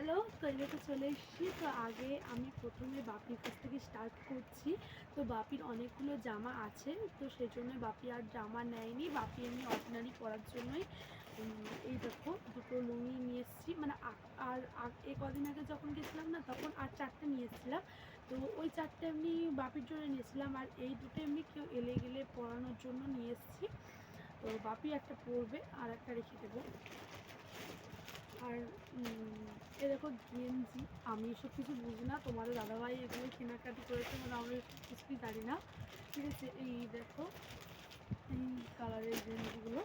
Hello তো চলে এসেছি। তো আগে আমি প্রথমে বাপির কাছ থেকে স্টার্ট করছি। তো বাপির অনেকগুলো জামা আছে, তো সেই জন্য বাপি আর জামা নেয়নি। বাপি এমনি অর্ডিনারি পরার জন্যই এই দেখো, দুটো লুঙ্গি নিয়ে এসেছি। মানে আর এই কদিন আগে যখন গেছিলাম না, তখন আর চারটে নিয়ে এসেছিলাম। তো ওই চারটে এমনি বাপির জন্য নিয়েছিলাম। আর এই দুটো এমনি কেউ এলে গেলে পরানোর জন্য নিয়ে এসেছি। তো বাপি একটা পরবে, আর একটা রেখে দেবো। আর এ দেখো গেঞ্জি আমি এসব কিছু বুঝি না। তোমাদের দাদাভাই এগুলো কেনাকাটি করেছে মানে আমি কিছুই জানি না। ঠিক আছে, এই দেখো, এই কালারের গেঞ্জিগুলো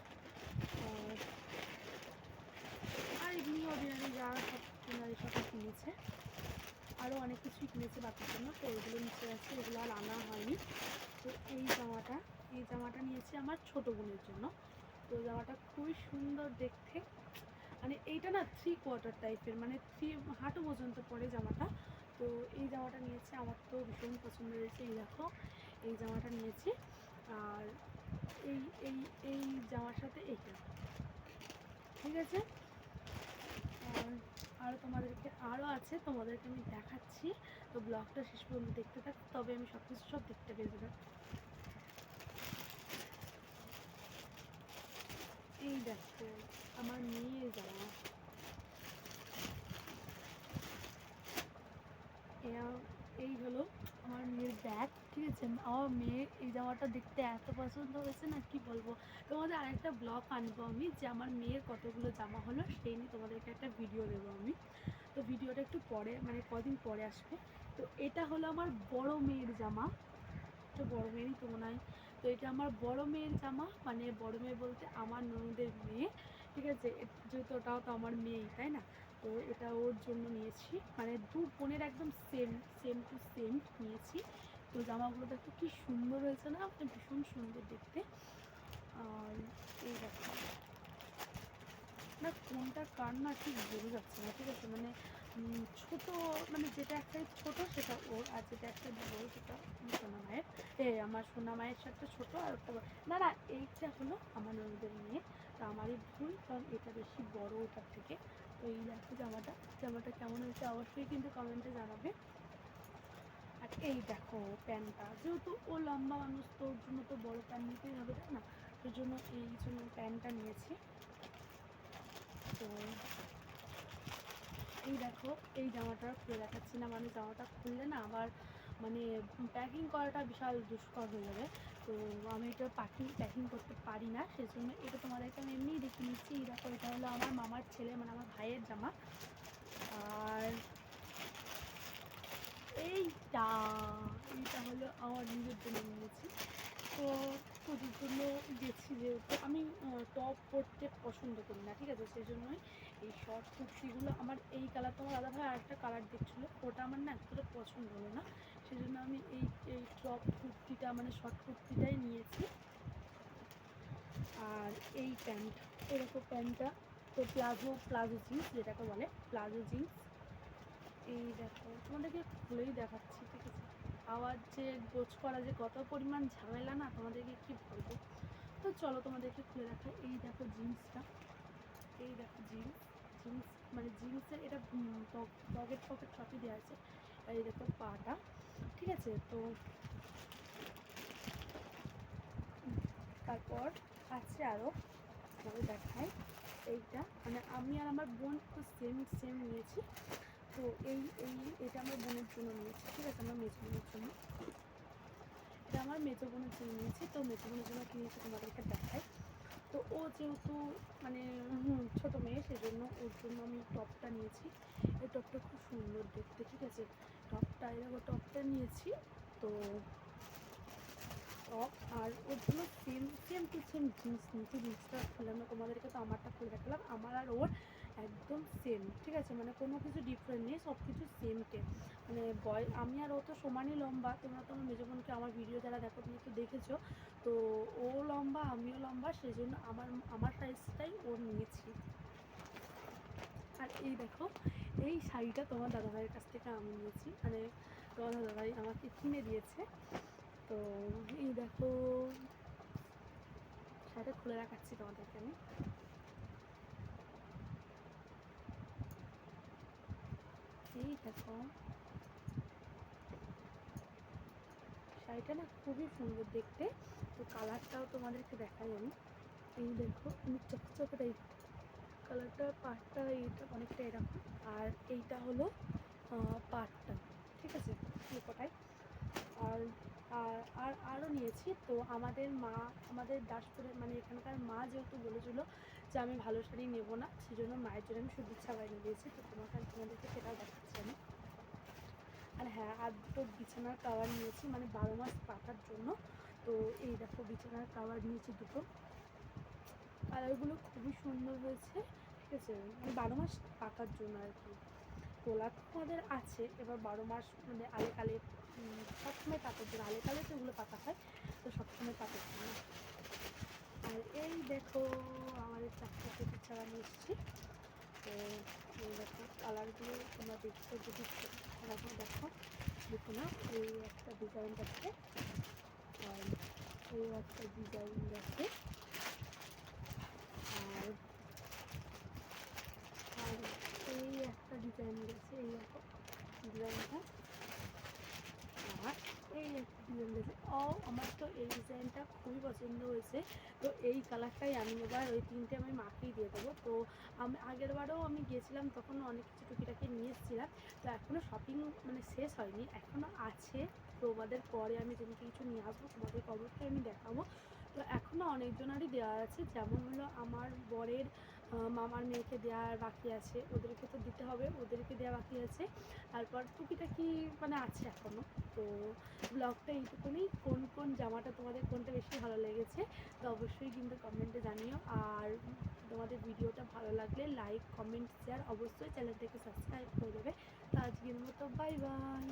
আর এমনি অর্ডিনারি যা সব কেনার সব কিনেছে। আরও অনেক কিছুই কিনেছে বাকির জন্য, তো ওইগুলো নিচে আছে, এগুলো আর আনা হয়নি। তো এই জামাটা এই জামাটা নিয়েছি আমার ছোটো বোনের জন্য। তো জামাটা খুবই সুন্দর দেখতে। মানে এইটা না থ্রি কোয়ার্টার টাইপের মানে থ্রি হাঁটু পর্যন্ত পরে জামাটা। তো এই জামাটা নিয়েছি, আমার তো ভীষণ পছন্দ হয়েছে, এই দেখো, এই জামাটা নিয়েছি। আর এই এই এই জামার সাথে এইটা। ঠিক আছে? আর আরও তোমাদেরকে আরও আছে, তোমাদেরকে আমি দেখাচ্ছি। তো ব্লগটা শেষ পর্যন্ত দেখতে থাক, তবে আমি সব কিছু সব দেখতে পেয়ে যাবে এই দেখো আমার মেয়ের জামা এয়া- এই হলো আমার মেয়ের ব্যাগ ঠিক আছে? আমার মেয়ে এই জামাটা দেখতে এত পছন্দ হয়েছে না, কি বলব? তোমাদের আরেকটা ব্লগ আনব আমি, যে আমার মেয়ের কতগুলো জামা হলো, সেই নিয়ে তোমাদেরকে একটা ভিডিও দেবো আমি। তো ভিডিওটা একটু পরে মানে কদিন পরে আসবে। তো এটা হলো আমার বড় মেয়ের জামা। তো বড় মেয়েরই তো মনে হয় তো এটা আমার বড় মেয়ের জামা মানে বড় মেয়ে বলতে আমার ননদের মেয়ে, ঠিক আছে? যেহেতু ওটাও তো আমার মেয়েই, তাই না? তো এটা ওর জন্য নিয়েছি মানে দু বোনের একদম সেম সেম টু সেম নিয়েছি। তো জামাগুলো দেখো কি সুন্দর হয়েছে না? মানে ভীষণ সুন্দর দেখতে। আর এই দেখো। না, কোনটা কার না ঠিক বোঝা যাচ্ছে না, ঠিক আছে? মানে ছোট মানে যেটা একটা ছোট সেটা ওর, আর যেটা একটা বড় সেটা সোনা মায়ের। এ, আমার সোনা মায়ের সাথে ছোট আর একটা। না না, এইটা হলো আমার ননদের মেয়ে। তো আমারই ভুল, কারণ এটা বেশি বড় ওটার থেকে। তো এই দেখো জামাটা জামাটা কেমন হয়েছে অবশ্যই কিন্তু কমেন্টে জানাবে। আর এই দেখো প্যান্টটা, যেহেতু ও লম্বা মানুষ, তো ওর জন্য তো বড় প্যান্ট নিতেই হবে, তাই না? ওই জন্য এই জন্য প্যান্টটা নিয়েছি। তো এই দেখো, এই জামাটা খুলে দেখাচ্ছি না মানে জামাটা খুললে না আমার মানে প্যাকিং করাটা বিশাল দুষ্কর হয়ে যাবে। তো আমি এটা প্যাকিং প্যাকিং করতে পারি না, সেজন্য এটা তোমাদেরকে আমি এমনিই দেখে নিচ্ছি। এই দেখো, এটা হলো আমার মামার ছেলে মানে আমার ভাইয়ের জামা। আর এইটা এইটা হলো আমার নিজের জন্য নিয়েছি। তো পুজোর জন্য গেছি যেহেতু আমি টপ পরতে পছন্দ করি না, ঠিক আছে? সেই জন্যই এই শর্ট কুর্তিগুলো আমার, এই কালার তোমার দাদা ভাই আরেকটা কালার দেখছিলো ওটা আমার না এতটা পছন্দ হলো না। সেই জন্য আমি এই এই টপ কুর্তিটা মানে শর্ট কুর্তিটাই নিয়েছি। আর এই প্যান্ট, এরকম প্যান্টটা, তো প্লাজো প্লাজো জিন্স যেটাকে বলে, প্লাজো জিন্স। এই দেখো, তোমাদেরকে খুলেই দেখাচ্ছি, ঠিক আছে? আওয়াজ যে গোছ করা, যে কত পরিমাণ ঝামেলা না, তোমাদেরকে কি বলব? তো চলো তোমাদেরকে খুলে দেখা এই দেখো জিন্সটা। এই দেখো জিন্স। জিন্স মানে জিন্সের এটা পকেট পকেট সবই দেওয়া আছে। এই দেখো পাটা। ঠিক আছে? তো তারপর আছে আরও দেখাই। এইটা। মানে আমি আর আমার বোন তো সেম সেম নিয়েছি। তো এই এই, এটা আমার বোনের জন্য নিয়েছি, ঠিক আছে? আমার মেজো বোনের জন্য। এটা আমার মেজো বোনের জন্য নিয়েছি, তো মেজো বোনের জন্য কিনেছি তোমাদেরকে দেখায় তো ও যেহেতু মানে ছোট মেয়ে, সেজন্য ওর জন্য আমি টপটা নিয়েছি। এই টপটা খুব সুন্দর দেখতে, ঠিক আছে? টপটা এরকম টপটা নিয়েছি, তো টপ আর জন্য same same to same jeans নিয়েছি জিন্সটা খুললাম না তোমাদেরকে তো আমারটা খুলে দেখালাম। আমার আর ওর একদম সেম ঠিক আছে? মানে কোনো কিছু ডিফারেন্ট নেই সব কিছু সেম টেম মানে বয় আমি আর ও তো সমানই লম্বা, তোমরা তো আমার মেজো বোনকে আমার ভিডিও যারা দেখো, তুমি তো দেখেছ। তো ও লম্বা, আমিও লম্বা সেই জন্য আমার আমার সাইজটাই ওর নিয়েছি। আর এই দেখো, এই শাড়িটা তোমার দাদাভাইয়ের কাছ থেকে আমি নিয়েছি। মানে তোমার দাদাভাই আমাকে কিনে দিয়েছে। তো দেখো শাড়িটা খুলে দেখাচ্ছি তোমাদেরকে আমি এই দেখো শাড়িটা না খুবই সুন্দর দেখতে তো কালারটাও তোমাদেরকে দেখাই আমি এই দেখো চকচকে টাইপ কালারটা পাটটা এইটা অনেকটা এরকম, আর এইটা হলো পাটটা ঠিক আছে লোকটাই আর আর আর, আরও নিয়েছি। তো আমাদের মা, আমাদের দাসপুরের মানে এখানকার মা যেহেতু বলেছিল যে আমি ভালো শাড়ি নেব না, সেজন্য মায়ের জন্য আমি শুভেচ্ছা বাইরে দিয়েছি। তো তোমাকে তোমাদেরকে সেটাও দেখাচ্ছি আমি। আর হ্যাঁ আর দুটো বিছানার কাভার নিয়েছি মানে বারো মাস পাতার জন্য। তো এই দেখো বিছানার কাভার নিয়েছি দুটো। কালারগুলো খুবই সুন্দর হয়েছে, ঠিক আছে? মানে বারো মাস পাকার জন্য আর কি। তোলা তো আমাদের আছে, এবার বারো মাস মানে আলে কালে সবসময় পাকার জন্য আলে কালে তো এগুলো পাকা হয়, তো সবসময় পাকার জন্য আর এই দেখো আমাদের চারটে পেটির ছাড়া নিয়ে এসেছি তো এই দেখো, কালারগুলো তোমরা দেখছ যদি দেখো দেখো দেখো না, এই একটা ডিজাইন আছে আর এই একটা ডিজাইন আছে আর আর এই একটা ডিজাইন গেছে এই দেখো ডিজাইনটা আর এই ডিজাইন গেছে ও, আমার তো এই ডিজাইনটা খুবই পছন্দ হয়েছে। তো এই কালারটাই আমি এবার ওই তিনটে আমি মাকেই দিয়ে দেবো। তো আমি আগের বারেও আমি গিয়েছিলাম, তখন অনেক কিছু টুকিটাকি নিয়ে এসেছিলাম। তো এখনও শপিং মানে শেষ হয়নি এখনও আছে। তোমাদের পরে আমি যেদিনকে কিছু নিয়ে আসব তোমাদেরকে অবশ্যই আমি দেখাবো। তো এখনও অনেকজনারই দেওয়া আছে, যেমন হলো আমার বরের মামার মেয়েকে দেওয়ার বাকি আছে। ওদেরকে তো দিতে হবে, ওদেরকে দেওয়া বাকি আছে। তারপর টুকিটাকি মানে আছে এখনও তো ব্লগটা এইটুকুনি। কোন কোন জামাটা তোমাদের, কোনটা বেশি ভালো লেগেছে, তো অবশ্যই কিন্তু কমেন্টে জানিও। আর তোমাদের ভিডিওটা ভালো লাগলে লাইক, কমেন্ট শেয়ার অবশ্যই চ্যানেলটাকে সাবস্ক্রাইব করে দেবে। তো আজকের মতো বাই বাই।